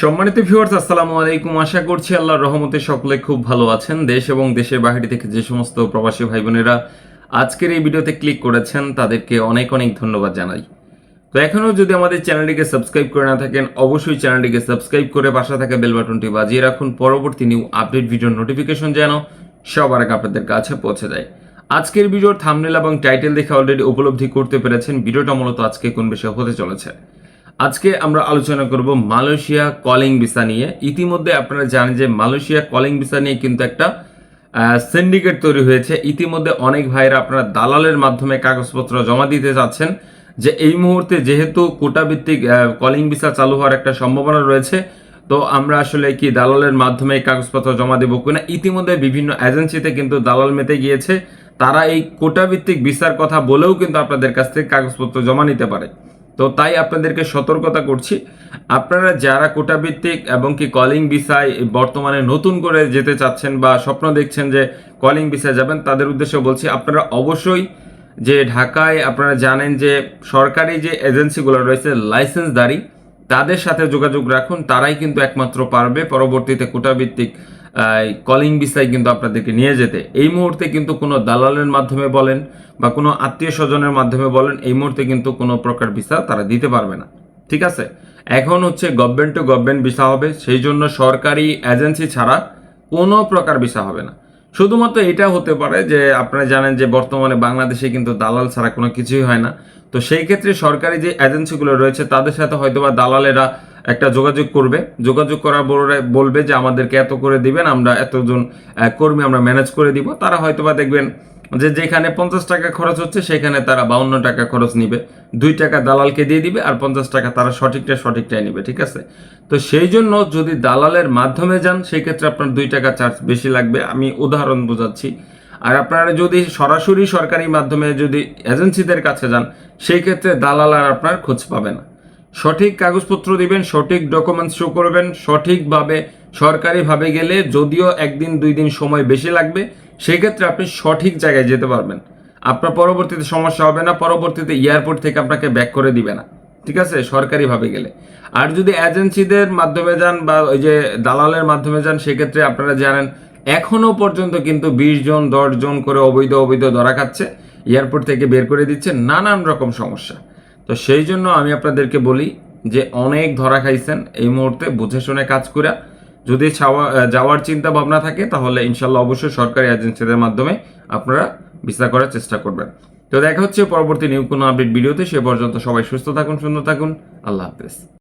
সম্মানিত ভিউয়ার্স আসসালামু আলাইকুম। আশা করছি আল্লাহর রহমতে সকলে খুব ভালো আছেন। দেশ এবং দেশের বাইরে থেকে যে সমস্ত প্রবাসী ভাই বোনেরা আজকের এই ভিডিওতে ক্লিক করেছেন, তাদেরকে অনেক অনেক ধন্যবাদ জানাই। তো এখনও যদি আমাদের চ্যানেলটিকে সাবস্ক্রাইব করে না থাকেন, অবশ্যই চ্যানেলটিকে সাবস্ক্রাইব করে পাশে থাকা বেল বাটনটি বাজিয়ে রাখুন। পরবর্তী নিউ আপডেট ভিডিওর নোটিফিকেশন যেন সবার আগে আপনাদের কাছে পৌঁছে যায়। আজকের ভিডিওর থামনেল এবং টাইটেল দেখে অলরেডি উপলব্ধি করতে পেরেছেন। ভিডিওটা মূলত আজকে কোন বিষয়ে হতে চলেছে? আজকে আমরা আলোচনা করব মালয়েশিয়া কলিং ভিসা নিয়ে। ইতিমধ্যে আপনারা জানেন যে মালয়েশিয়া কলিং ভিসা নিয়ে কিন্তু একটা সিন্ডিকেট তৈরি হয়েছে। ইতিমধ্যে অনেক ভাইরা আপনারা দালালের মাধ্যমে কাগজপত্র জমা দিতে যাচ্ছেন যে এই মুহূর্তে যেহেতু কোটাভিত্তিক কলিং ভিসা চালু হওয়ার একটা সম্ভাবনা রয়েছে, তো আমরা আসলে কি দালালের মাধ্যমে কাগজপত্র জমা দেবো কিনা? ইতিমধ্যে বিভিন্ন এজেন্সিতে কিন্তু দালাল মেতে গিয়েছে। তারা এই কোটাভিত্তিক ভিসার কথা বলেও কিন্তু আপনাদের কাছ থেকে কাগজপত্র জমা নিতে পারে। তো তাই আপনাদেরকে সতর্কতা করছি। আপনারা যারা কোটাভিত্তিক এবং কি কলিং ভিসায় বর্তমানে নতুন করে যেতে চাচ্ছেন বা স্বপ্ন দেখছেন যে কলিং ভিসায় যাবেন, তাদের উদ্দেশ্যে বলছি, আপনারা অবশ্যই যে ঢাকায় আপনারা জানেন যে সরকারি যে এজেন্সিগুলো রয়েছে লাইসেন্সদারি তাদের সাথে যোগাযোগ রাখুন, তারাই কিন্তু একমাত্র পারবে। পরবর্তীতে কোটাভিত্তিক কলিং ভিসায় কিন্তু আপনাদেরকে নিয়ে যেতে। এই মুহূর্তে কিন্তু কোনো দালালের মাধ্যমে বলেন বা কোনো আত্মীয় স্বজনের মাধ্যমে বলেন, এই মুহূর্তে কিন্তু কোনো প্রকার ভিসা তারা দিতে পারবে না। ঠিক আছে? এখন হচ্ছে গভর্নমেন্ট টু গভর্নমেন্ট ভিসা হবে, সেই জন্য সরকারি এজেন্সি ছাড়া কোনো প্রকার ভিসা হবে না। শুধুমাত্র এটা হতে পারে যে আপনারা জানেন যে বর্তমানে বাংলাদেশে কিন্তু দালাল ছাড়া কোনো কিছুই হয় না। তো সেই ক্ষেত্রে সরকারি যে এজেন্সিগুলো রয়েছে, তাদের সাথে হয়তোবা দালালেরা একটা যোগাযোগ করবে। যোগাযোগ করার পরে বলবে যে, আমাদেরকে এত করে দিবেন, আমরা এতজন কর্মী আমরা ম্যানেজ করে দিব। তারা হয়তোবা দেখবেন যে যেখানে পঞ্চাশ টাকা খরচ হচ্ছে, সেখানে তারা বাউন্ন টাকা খরচ নিবে। দুই টাকা দালালকে দিয়ে দিবে আর পঞ্চাশ টাকা তারা সঠিকটা সঠিকটাই নিবে, ঠিক আছে? তো সেই জন্য যদি দালালের মাধ্যমে যান সেই ক্ষেত্রে আপনার দুই টাকা চার্জ বেশি লাগবে। আমি উদাহরণ বোঝাচ্ছি। আর আপনারা যদি সরাসরি সরকারি মাধ্যমে যদি এজেন্সিদের কাছে যান, সেই ক্ষেত্রে দালাল আর আপনার খোঁজ পাবে না। সঠিক কাগজপত্র দিবেন, সঠিক ডকুমেন্টস শো করবেন, সঠিকভাবে সরকারিভাবে গেলে যদিও একদিন, দুই দিন সময় বেশি লাগবে, সেক্ষেত্রে আপনি সঠিক জায়গায় যেতে পারবেন। আপনার পরবর্তীতে সমস্যা হবে না, পরবর্তীতে এয়ারপোর্ট থেকে আপনাকে ব্যাক করে দিবে না। ঠিক আছে? সরকারিভাবে গেলে। আর যদি এজেন্সিদের মাধ্যমে যান বা ওই যে দালালের মাধ্যমে যান, সেক্ষেত্রে আপনারা জানেন এখনও পর্যন্ত কিন্তু বিশ জন, দশ জন করে অবৈধ অবৈধ ধরা খাচ্ছে এয়ারপোর্ট থেকে বের করে দিচ্ছে, নানান রকম সমস্যা। তো সেই জন্য আমি আপনাদেরকে বলি যে অনেক ধরা খাইছেন। এই মুহূর্তে বুঝে শুনে কাজ করে যদি যাওয়ার চিন্তা ভাবনা থাকে, তাহলে ইনশাল্লাহ অবশ্যই সরকারি এজেন্সিদের মাধ্যমে আপনারা ভিসা করার চেষ্টা করবেন। তো দেখা হচ্ছে পরবর্তী নিউ কোনো আপডেট ভিডিওতে, সে পর্যন্ত সবাই সুস্থ থাকুন, সুন্দর থাকুন। আল্লাহ হাফেজ।